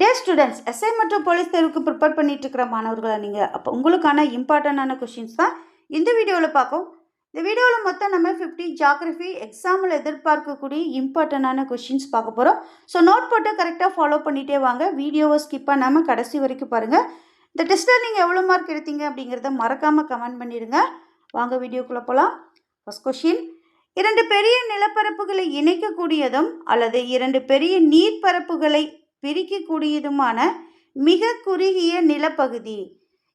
டே students SI மற்றும் police தேர்வுக்கு prepare பண்ணிட்டு இருக்கிற மாணவர்களை நீங்கள் அப்போ உங்களுக்கான இம்பார்ட்டண்டான கொஷின்ஸ் தான் இந்த வீடியோவில் பார்க்கும் இந்த வீடியோவில் மொத்தம் நம்ம ஃபிஃப்டி ஜாகிரஃபி எக்ஸாமில் எதிர்பார்க்கக்கூடிய இம்பார்ட்டண்டான கொஷின்ஸ் பார்க்க போகிறோம் ஸோ நோட் போட்டு கரெக்டாக ஃபாலோ பண்ணிகிட்டே வாங்க. வீடியோவை ஸ்கிப் பண்ணாமல் கடைசி வரைக்கும் பாருங்கள் இந்த டெஸ்ட்டில் நீங்கள் எவ்வளோ மார்க் எடுத்தீங்க அப்படிங்கிறத மறக்காமல் கமெண்ட் பண்ணிடுங்க. வாங்க வீடியோக்குள்ளே போகலாம் ஃபஸ்ட் கொஷின் இரண்டு பெரிய நிலப்பரப்புகளை இணைக்கக்கூடியதும் அல்லது இரண்டு பெரிய நீர்ப்பரப்புகளை பிரிக்கக்கூடியதுமான மிக குறுகிய நிலப்பகுதி.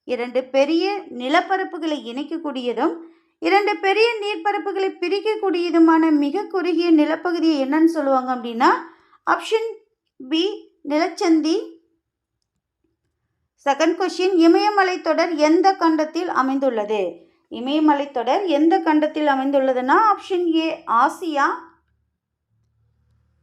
இரண்டு பெரிய நிலப்பரப்புகளை இணைக்கக்கூடியதும் இரண்டு பெரிய நீர்ப்பரப்புகளை பிரிக்கக்கூடியதுமான மிக குறுகிய நிலப்பகுதியை என்னன்னு சொல்லுவாங்க அப்படின்னா ஆப்ஷன் பி நிலச்சந்தி. செகண்ட் கொஷின் இமயமலை தொடர் எந்த கண்டத்தில் அமைந்துள்ளது? இமயமலை தொடர் எந்த கண்டத்தில் அமைந்துள்ளதுன்னா option A Asia.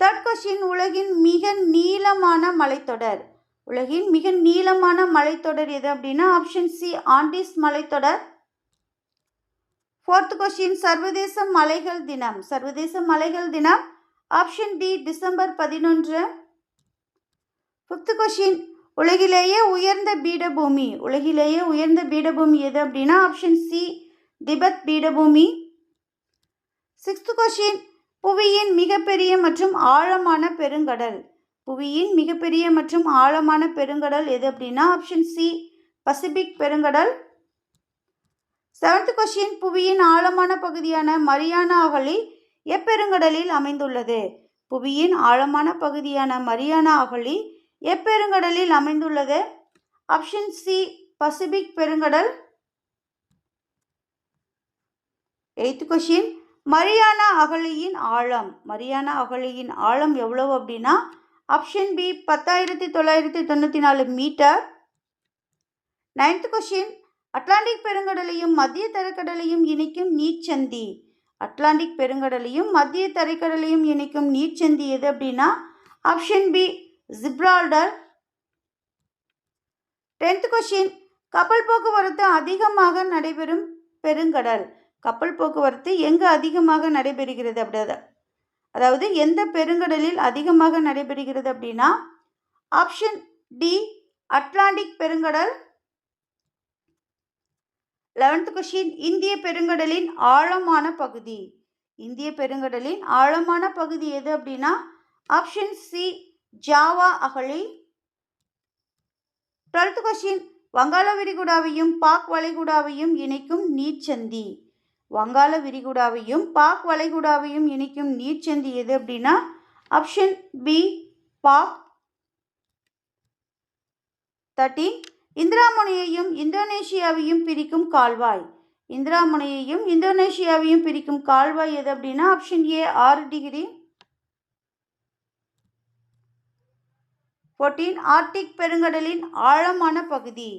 Third question உலகின் மிக நீளமான மலைத்தொடர். உலகின் மிக நீளமான மலைத்தொடர் எது அப்படின்னா ஆப்ஷன் சி ஆண்டிஸ் மலைத்தொடர். ஃபோர்த் கொஷின் சர்வதேச மலைகள் தினம். சர்வதேச மலைகள் தினம் ஆப்ஷன் டி டிசம்பர் பதினொன்று. ஃபிஃப்த் கொஷின் உலகிலேயே உயர்ந்த பீடபூமி. உலகிலேயே உயர்ந்த பீடபூமி எது அப்படின்னா ஆப்ஷன் சி திபத் பீடபூமி. சிக்ஸ்த் கொஷின் புவியின் மிகப்பெரிய மற்றும் ஆழமான பெருங்கடல். புவியின் மிகப்பெரிய மற்றும் ஆழமான பெருங்கடல் எது அப்படின்னா ஆப்ஷன் சி பசிபிக் பெருங்கடல். செவன்த் கொஷின் புவியின் ஆழமான பகுதியான மரியானா அகழி எப்பெருங்கடலில் அமைந்துள்ளது? புவியின் ஆழமான பகுதியான மரியானா அகழி எப்பெருங்கடலில் அமைந்துள்ளது? ஆப்ஷன் சி பசிபிக் பெருங்கடல். எய்த் கொஷின் மரியானா அகழியின் ஆழம். மரியானா அகழியின் ஆழம் எவ்வளவு அப்படின்னா ஆப்ஷன் பி பத்தாயிரத்தி தொள்ளாயிரத்தி தொண்ணூற்றி நாலு மீட்டர் நைன்த் கொஷின் அட்லாண்டிக் பெருங்கடலையும் மத்திய தரைக்கடலையும் இணைக்கும் நீச்சந்தி அட்லாண்டிக் பெருங்கடலையும் மத்திய தரைக்கடலையும் இணைக்கும் நீர்ச்சந்தி எது அப்படின்னா option B Gibraltar tenth question கப்பல் போக்குவரத்து அதிகமாக நடைபெறும் பெருங்கடல். கப்பல் போக்குவரத்து எங்கு அதிகமாக நடைபெறுகிறது அப்படி அதாவது எந்த பெருங்கடலில் அதிகமாக நடைபெறுகிறது அப்படின்னா ஆப்ஷன் டி அட்லாண்டிக் பெருங்கடல் லெவன்த் கொஷின் இந்திய பெருங்கடலின் ஆழமான பகுதி. இந்திய பெருங்கடலின் ஆழமான பகுதி எது அப்படின்னா ஆப்ஷன் சி ஜாவா அகழி டுவெல்த் கொஷின் வங்காள விரிகுடாவையும் பாக் வளைகுடாவையும் இணைக்கும் நீச்சந்தி வங்காள விரிகுடாவையும் பாக் வளைகுடாவையும் இணைக்கும் நீர்ச்சந்தி எது அப்படின்னா ஆப்ஷன் பி பாக் தேர்ட்டீன் இந்திராமுனையையும் இந்தோனேஷியாவையும் பிரிக்கும் கால்வாய். இந்திராமுனையையும் இந்தோனேஷியாவையும் பிரிக்கும் கால்வாய் எது அப்படின்னா ஆப்ஷன் ஏ ஆறு டிகிரி ஃபோர்டீன் ஆர்டிக் பெருங்கடலின் ஆழமான பகுதி.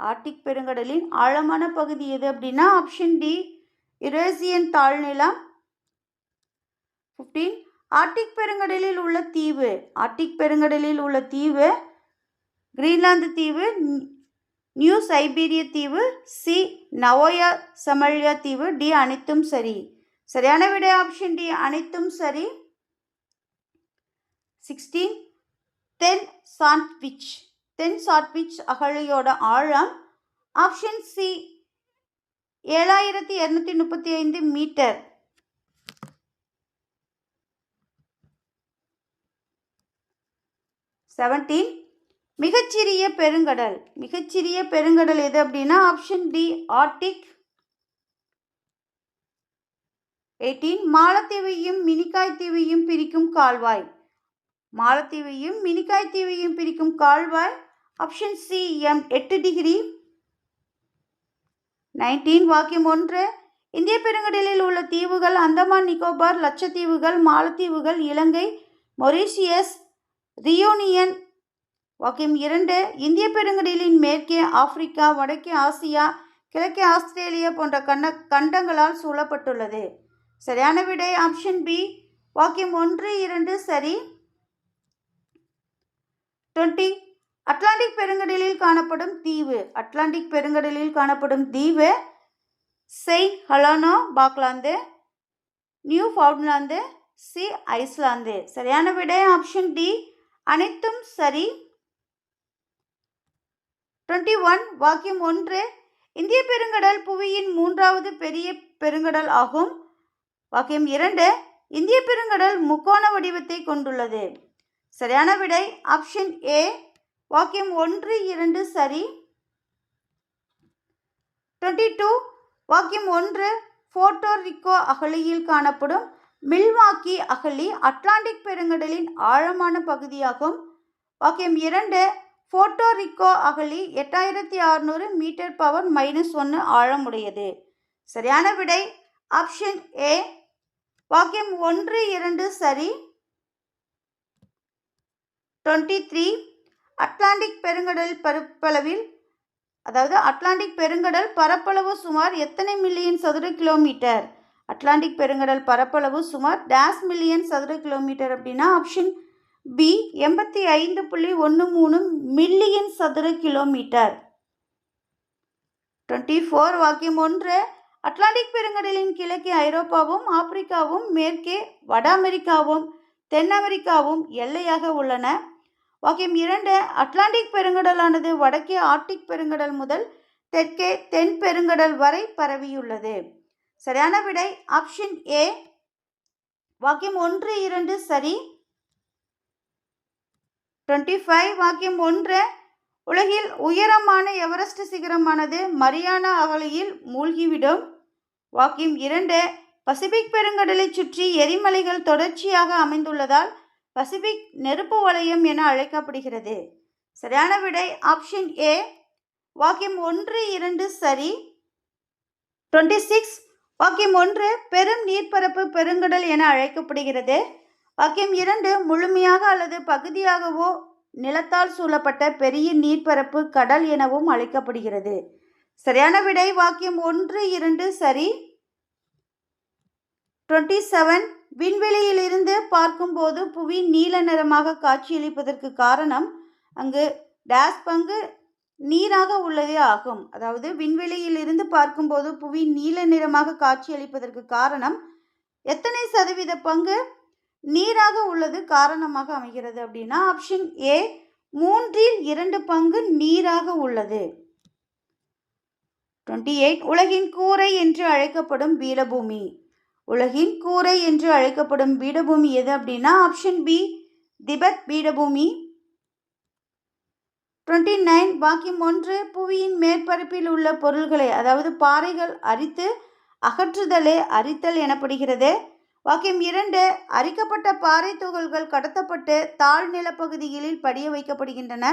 ஆர்டிக் பெருங்கடலின் ஆழமான பகுதி எது அப்படின்னா ஆப்ஷன் டி யுரேசியன் தாழ்நிலம் ஃபிஃப்டீன் ஆர்டிக் பெருங்கடலில் உள்ள தீவு. ஆர்டிக் பெருங்கடலில் உள்ள தீவு கிரீன்லாந்து தீவு நியூ சைபீரிய தீவு சி நவோயா சமல்யா தீவு டி அனைத்தும் சரி. சரியான விடை ஆப்ஷன் டி அனைத்தும் சரி. சிக்ஸ்டீன் தென் சாண்ட்விச். தென் சாண்ட்விச் அகழியோட ஆழம் ஆப்ஷன் சி ஏழாயிரத்தி இரநூத்தி முப்பத்தி ஐந்து மீட்டர். செவன்டீன் மிகச்சிறிய பெருங்கடல். மிகச்சிறிய பெருங்கடல் எது அப்படின்னா ஆப்ஷன் டி ஆர்டிக் எயிட்டீன் மாலத்தீவையும் மினிக்காய் தீவையும் பிரிக்கும் கால்வாய். மாலத்தீவையும் மினிக்காய் தீவையும் பிரிக்கும் கால்வாய். ஆப்ஷன் சி எம் எட்டு டிகிரி நைன்டீன் வாக்கியம் ஒன்று. இந்திய பெருங்கடலில் உள்ள தீவுகள் அந்தமான் நிக்கோபார் லட்சத்தீவுகள் மாலத்தீவுகள் இலங்கை மொரீஷியஸ் ரியூனியன் வாக்கியம் இரண்டு. இந்திய பெருங்கடலின் மேற்கே ஆப்பிரிக்கா வடக்கே ஆசியா கிழக்கே ஆஸ்திரேலியா போன்ற கண்ட கண்டங்களால் சூழப்பட்டுள்ளது. சரியான விடை ஆப்ஷன் பி. வாக்கியம் ஒன்று இரண்டு சரி. டுவெண்ட்டி அட்லாண்டிக் பெருங்கடலில் காணப்படும் தீவு. அட்லாண்டிக் பெருங்கடலில் காணப்படும் தீவு Saint Helena Falkland Newfoundland C Iceland. சரியான விடை ஆப்ஷன் டி. அனைத்தும் சரி. டுவெண்ட்டி ஒன் வாக்கியம் ஒன்று. இந்திய பெருங்கடல் புவியின் மூன்றாவது பெரிய பெருங்கடல் ஆகும். வாக்கியம் இரண்டு. இந்திய பெருங்கடல் முக்கோண வடிவத்தை கொண்டுள்ளது. சரியான விடை ஆப்ஷன் ஏ. வாக்கியம் ஒன்று இரண்டு சரி. டுவெண்ட்டி டூ வாக்கியம் ஒன்று போர்ட்டோ ரிக்கோ அகழியில் காணப்படும் மில்வாக்கி அகழி அட்லாண்டிக் பெருங்கடலின் ஆழமான பகுதியாகும். வாக்கியம் இரண்டு போர்ட்டோ ரிக்கோ அகழி எட்டாயிரத்தி அறுநூறு மீட்டர் பவர் மைனஸ் ஒன்று ஆழமுடையது. சரியான விடை ஆப்ஷன் ஏ வாக்கியம் ஒன்று இரண்டு சரி. டுவெண்ட்டி த்ரீ அட்லாண்டிக் பெருங்கடல் பரப்பளவில் அதாவது அட்லாண்டிக் பெருங்கடல் பரப்பளவு சுமார் எத்தனை மில்லியன் சதுர கிலோமீட்டர்? அட்லாண்டிக் பெருங்கடல் பரப்பளவு சுமார் டேஸ் மில்லியன் சதுர கிலோமீட்டர் அப்படின்னா ஆப்ஷன் பி எண்பத்தி ஐந்து புள்ளி ஒன்று மூணு மில்லியன் சதுர கிலோமீட்டர். டுவெண்ட்டி ஃபோர் வாக்கியம் ஒன்று அட்லாண்டிக் பெருங்கடலின் கிழக்கே ஐரோப்பாவும் ஆப்பிரிக்காவும் மேற்கே வட அமெரிக்காவும் தென் அமெரிக்காவும் எல்லையாக உள்ளன. வாக்கியம் இரண்டு அட்லாண்டிக் பெருங்கடலானது வடக்கே ஆர்டிக் பெருங்கடல் முதல் தெற்கே தென் பெருங்கடல் வரை பரவியுள்ளது. சரியான விடை ஆப்ஷன் ஏ. வாக்கியம் ஒன்று இரண்டு சரி. டுவெண்ட்டி ஃபைவ் வாக்கியம் ஒன்று. உலகில் உயரமான எவரெஸ்ட் சிகரமானது மரியானா அகலியில் மூழ்கிவிடும். வாக்கியம் இரண்டு பசிபிக் பெருங்கடலை சுற்றி எரிமலைகள் தொடர்ச்சியாக அமைந்துள்ளதால் பசிபிக் நெருப்பு வளையம் என அழைக்கப்படுகிறது. சரியான விடை ஆப்ஷன் ஏ. வாக்கியம் ஒன்று இரண்டு சரி. Twenty six. வாக்கியம் ஒன்று பெரும் நீர்ப்பரப்பு பெருங்கடல் என அழைக்கப்படுகிறது. வாக்கியம் இரண்டு முழுமையாக அல்லது பகுதியாகவோ நிலத்தால் சூழப்பட்ட பெரிய நீர்ப்பரப்பு கடல் எனவும் அழைக்கப்படுகிறது. சரியான விடை வாக்கியம் ஒன்று இரண்டு சரி. Twenty seven. விண்வெளியிலிருந்து பார்க்கும்போது புவி நீல நிறமாக காட்சியளிப்பதற்கு காரணம் அங்கு டேஸ் பங்கு நீராக உள்ளதே ஆகும். அதாவது விண்வெளியிலிருந்து பார்க்கும்போது புவி நீல நிறமாக காட்சியளிப்பதற்கு காரணம் எத்தனை சதவீத பங்கு நீராக உள்ளது காரணமாக அமைகிறது அப்படின்னா ஆப்ஷன் ஏ மூன்றில் இரண்டு பங்கு நீராக உள்ளது. டுவெண்ட்டி எயிட் உலகின் கூரை என்று அழைக்கப்படும் பீலபூமி. உலகின் கூரை என்று அழைக்கப்படும் பீடபூமி எது அப்படின்னா ஆப்ஷன் பி திபெத் பீடபூமி. டுவெண்ட்டி நைன் வாக்கியம் ஒன்று புவியின் மேற்பரப்பில் உள்ள பொருள்களை அதாவது பாறைகள் அரித்து அகற்றுதலே அரித்தல் எனப்படுகிறது. வாக்கியம் இரண்டு அரிக்கப்பட்ட பாறை துகள்கள் கடத்தப்பட்டு தாழ் நிலப்பகுதிகளில் படிய வைக்கப்படுகின்றன.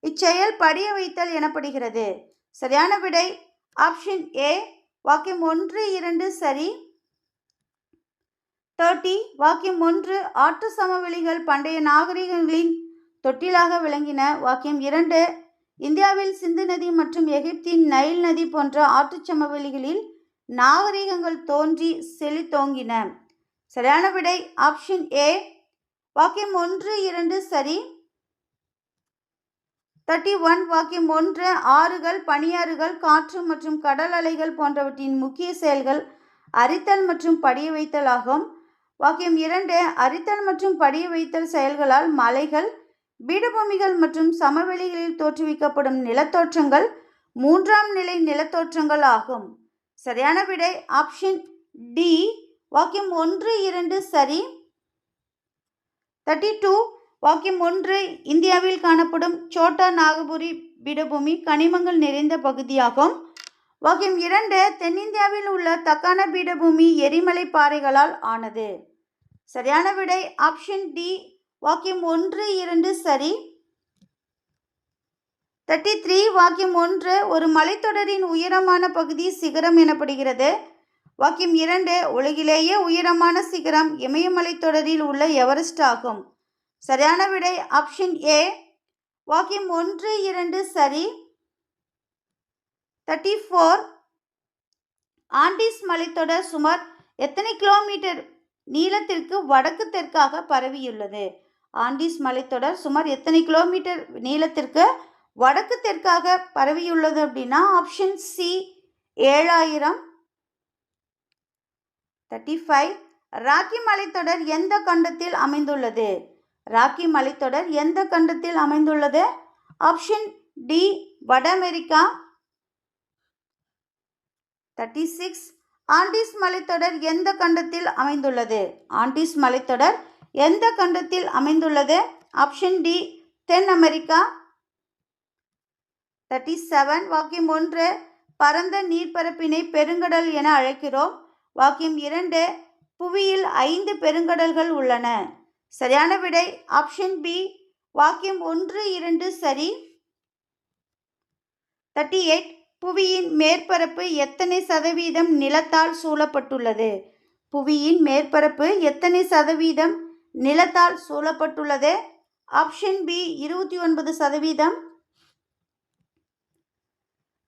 இச்செயல் படிய வைத்தல் எனப்படுகிறது. சரியான விடை ஆப்ஷன் ஏ வாக்கியம் ஒன்று இரண்டு சரி. தேர்ட்டி வாக்கியம் ஒன்று ஆற்று சமவெளிகள் பண்டைய நாகரிகங்களின் தொட்டிலாக விளங்கின. வாக்கியம் இரண்டு இந்தியாவில் சிந்து நதி மற்றும் எகிப்தின் நைல் நதி போன்ற ஆற்று சமவெளிகளில் நாகரிகங்கள் தோன்றி செழித்தோங்கின. சரியான விடை ஆப்ஷன் ஏ. வாக்கியம் ஒன்று இரண்டு சரி. தேர்ட்டி ஒன் வாக்கியம் ஒன்று ஆறுகள் பனியாறுகள் காற்று மற்றும் கடல் அலைகள் போன்றவற்றின் முக்கிய செயல்கள் அரித்தல் மற்றும் படிய வைத்தல் ஆகும். வாக்கியம் இரண்டு அரித்தல் மற்றும் படிய வைத்தல் செயல்களால் மலைகள் பீடபூமிகள் மற்றும் சமவெளிகளில் தோற்றுவிக்கப்படும் நிலத்தோற்றங்கள் மூன்றாம் நிலை நிலத்தோற்றங்கள் ஆகும். சரியான விடை ஆப்ஷன் டி வாக்கியம் ஒன்று இரண்டு சரி. தேர்ட்டி டூ வாக்கியம் ஒன்று இந்தியாவில் காணப்படும் சோட்டா நாகபுரி பீடபூமி கனிமங்கள் நிறைந்த பகுதியாகும். வாக்கியம் இரண்டு தென்னிந்தியாவில் உள்ள தக்கான பீடபூமி எரிமலை பாறைகளால் ஆனது. சரியான விடை ஆப்ஷன் டி வாக்கியம் ஒன்று இரண்டு சரி. தேர்ட்டி த்ரீ வாக்கியம் ஒன்று ஒரு மலைத்தொடரின் உயரமான பகுதி சிகரம் எனப்படுகிறது. வாக்கியம் இரண்டு உலகிலேயே உயரமான சிகரம் இமயமலை தொடரில் உள்ள எவரெஸ்ட் ஆகும். சரியான விடை ஆப்ஷன் ஏ வாக்கியம் ஒன்று இரண்டு சரி. தேர்ட்டி ஃபோர் ஆண்டிஸ் மலைத்தொடர் சுமார் எத்தனை கிலோமீட்டர் நீளத்திற்கு வடக்கு தெற்காக பரவியுள்ளது. ஆண்டிஸ் மலைத்தொடர் சுமார் எத்தனை கிலோமீட்டர் நீளத்திற்கு வடக்கு தெற்காக பரவியுள்ளது அப்படின்னா ஆப்ஷன் சி ஏழாயிரம் தேர்ட்டி ஃபைவ் ராக்கி மலைத்தொடர் எந்த கண்டத்தில் அமைந்துள்ளது? ராக்கி மலைத்தொடர் எந்த கண்டத்தில் அமைந்துள்ளது? ஆப்ஷன் டி வட அமெரிக்கா தேர்ட்டி சிக்ஸ் ஆண்டிஸ் மலைத்தொடர் எந்த கண்டத்தில் அமைந்துள்ளது? ஆண்டிஸ் மலைத்தொடர் எந்த கண்டத்தில் அமைந்துள்ளது? ஆப்ஷன் டி தென் அமெரிக்கா. தேர்ட்டி செவன் வாக்கியம் ஒன்று பரந்த நீர்ப்பரப்பினை பெருங்கடல் என அழைக்கிறோம். வாக்கியம் இரண்டு புவியில் ஐந்து பெருங்கடல்கள் உள்ளன. சரியான விடை ஆப்ஷன் பி வாக்கியம் ஒன்று இரண்டு சரி. தேர்ட்டி எயிட் புவியின் மேற்பரப்பு எத்தனை சதவீதம் நிலத்தால் சூழப்பட்டுள்ளது? புவியின் மேற்பரப்பு எத்தனை சதவீதம் நிலத்தால் சூழப்பட்டுள்ளது? ஆப்ஷன் பி இருபத்தி ஒன்பது சதவீதம்.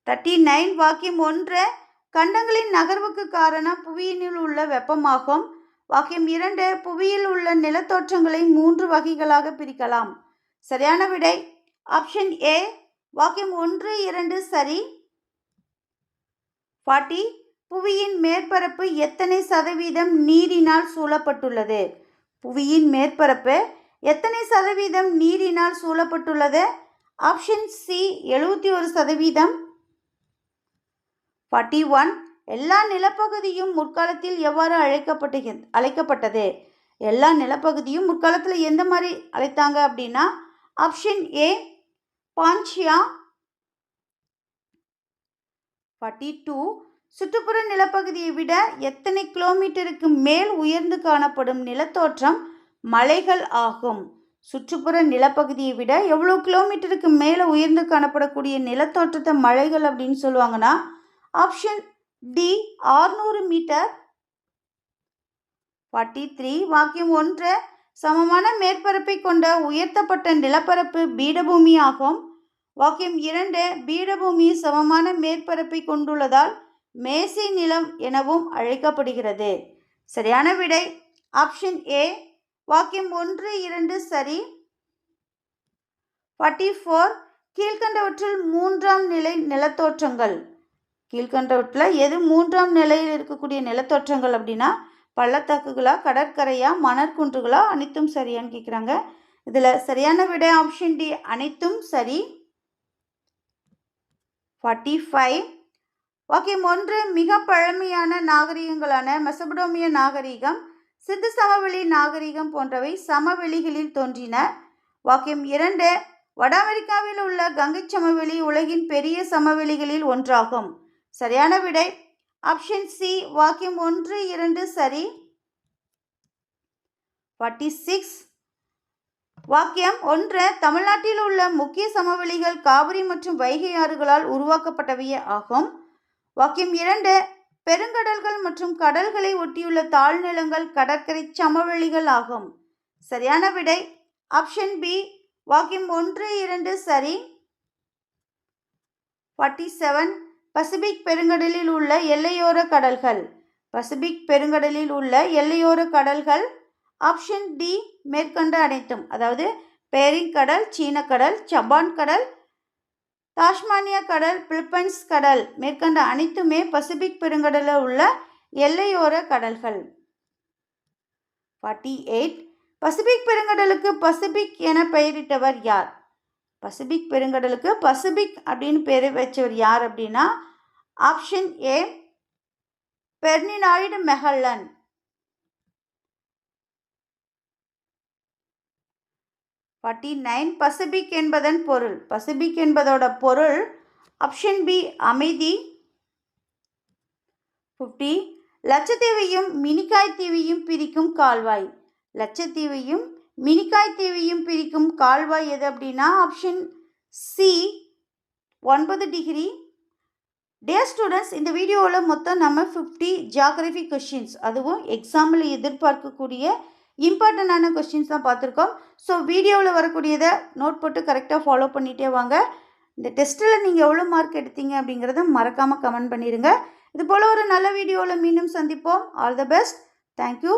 தேர்ட்டி நைன் வாக்கியம் ஒன்று. கண்டங்களின் நகர்வுக்கு காரணம் புவியினில் உள்ள வெப்பமாகும். வாக்கியம் இரண்டு புவியில் உள்ள நிலத்தோற்றங்களை மூன்று வகைகளாக பிரிக்கலாம். சரியான விடை. ஆப்ஷன் ஏ வாக்கியம் ஒன்று இரண்டு சரி. பாட்டி புவியின் மேற்பரப்பு எத்தனை சதவீதம் நீரினால் சூழப்பட்டுள்ளது? புவியின் மேற்பரப்பு எத்தனை சதவீதம் நீரினால் சூழப்பட்டுள்ளது? ஆப்ஷன் சி எழுபத்தி ஒரு சதவீதம். ஃபார்ட்டி ஒன் எல்லா நிலப்பகுதியும் முற்காலத்தில் எவ்வாறு அழைக்கப்பட்டு அழைக்கப்பட்டது? எல்லா நிலப்பகுதியும் முற்காலத்தில் எந்த மாதிரி அழைத்தாங்க அப்படின்னா option A Pangaea forty two சுற்றுப்புற நிலப்பகுதியை விட எத்தனை கிலோமீட்டருக்கு மேல் உயர்ந்து காணப்படும் நிலத்தோற்றம் மலைகள் ஆகும். சுற்றுப்புற நிலப்பகுதியை விட எவ்வளோ கிலோமீட்டருக்கு மேலே உயர்ந்து காணப்படக்கூடிய நிலத்தோற்றத்தை மலைகள் அப்படின்னு சொல்லுவாங்கன்னா ஆப்ஷன் டி ஆறுநூறு மீட்டர். ஃபார்ட்டி த்ரீ வாக்கியம் ஒன்று சமமான மேற்பரப்பை கொண்ட உயர்த்தப்பட்ட நிலப்பரப்பு பீடபூமி ஆகும். வாக்கியம் இரண்டு பீடபூமி சமமான மேற்பரப்பை கொண்டுள்ளதால் மேசை நிலம் எனவும் அழைக்கப்படுகிறது. சரியான விடை ஆப்ஷன் ஏ. வாக்கியம் ஒன்று இரண்டு சரி. ஃபார்ட்டி ஃபோர் கீழ்கண்டவற்றில் மூன்றாம் நிலை நிலத்தோற்றங்கள். கீழ்கண்டவற்றில் எது மூன்றாம் நிலையில் இருக்கக்கூடிய நிலத்தோற்றங்கள் அப்படின்னா பள்ளத்தாக்குகளா கடற்கரையா மணற்குன்றுகளா அனைத்தும் சரியான்னு கேட்குறாங்க இதில் சரியான விடை ஆப்ஷன் டி அனைத்தும் சரி. ஃபார்ட்டி ஃபைவ் வாக்கியம் ஒன்று மிக பழமையான நாகரிகங்களான மெசபடோமிய நாகரிகம் சிந்து சமவெளி நாகரிகம் போன்றவை சமவெளிகளில் தோன்றின. வாக்கியம் இரண்டு வட அமெரிக்காவில் உள்ள கங்கை சமவெளி உலகின் பெரிய சமவெளிகளில் ஒன்றாகும். சரியான விடை? ஆப்ஷன் சி வாக்கியம் ஒன்று இரண்டு சரி. ஃபார்ட்டி சிக்ஸ் வாக்கியம் ஒன்று தமிழ்நாட்டில் உள்ள முக்கிய சமவெளிகள் காவிரி மற்றும் வைகை ஆறுகளால் உருவாக்கப்பட்டவையே ஆகும். வாக்கியம் இரண்டு பெருங்கடல்கள் மற்றும் கடல்களை ஒட்டியுள்ள தாழ்நிலங்கள் கடற்கரை சமவெளிகள் ஆகும். சரியான விடை ஆப்ஷன் பி வாக்கியம் ஒன்று இரண்டு சரி. ஃபார்ட்டி செவன் பசிபிக் பெருங்கடலில் உள்ள எல்லையோர கடல்கள். பசிபிக் பெருங்கடலில் உள்ள எல்லையோர கடல்கள் ஆப்ஷன் டி மேற்கண்ட அனைத்தும். அதாவது பேரிங் கடல் சீன கடல் ஜப்பான் கடல் தாஷ்மானியா கடல் பிலிப்பைன்ஸ் கடல். மேற்கண்ட அனைத்துமே பசிபிக் பெருங்கடலில் உள்ள எல்லையோர கடல்கள். ஃபார்ட்டி எயிட் பசிபிக் பெருங்கடலுக்கு பசிபிக் என பெயரிட்டவர் யார்? பசிபிக் பெருங்கடலுக்கு பசிபிக் அப்படின்னு பேர் வச்சவர் யார் அப்படின்னா option A Ferdinand Magellan forty nine Pacific என்பதன் பொருள். பசிபிக் என்பதோட பொருள் ஆப்ஷன் பி அமைதி. ஃபிஃப்டி லட்சத்தீவையும் மினிக்காய் தீவையும் பிரிக்கும் கால்வாய். லட்சத்தீவையும் மினிக்காய் தீவையும் பிரிக்கும் கால்வாய் எது அப்படின்னா ஆப்ஷன் சி ஒன்பது டிகிரி டே ஸ்டூடெண்ட்ஸ் இந்த வீடியோவில் மொத்தம் நம்ம ஃபிஃப்டி ஜியாகிரபி கொஷின்ஸ் அதுவும் எக்ஸாமில் எதிர்பார்க்கக்கூடிய இம்பார்ட்டண்ட்டான கொஸ்டின்ஸ் தான் பார்த்துருக்கோம். ஸோ வீடியோவில் வரக்கூடியதை நோட் போட்டு கரெக்டாக ஃபாலோ பண்ணிகிட்டே வாங்க. இந்த டெஸ்ட்டில் நீங்கள் எவ்வளோ மார்க் எடுத்தீங்க அப்படிங்கிறத மறக்காமல் கமெண்ட் பண்ணிடுங்க இதுபோல் ஒரு நல்ல வீடியோவில் மீண்டும் சந்திப்போம். All the best thank you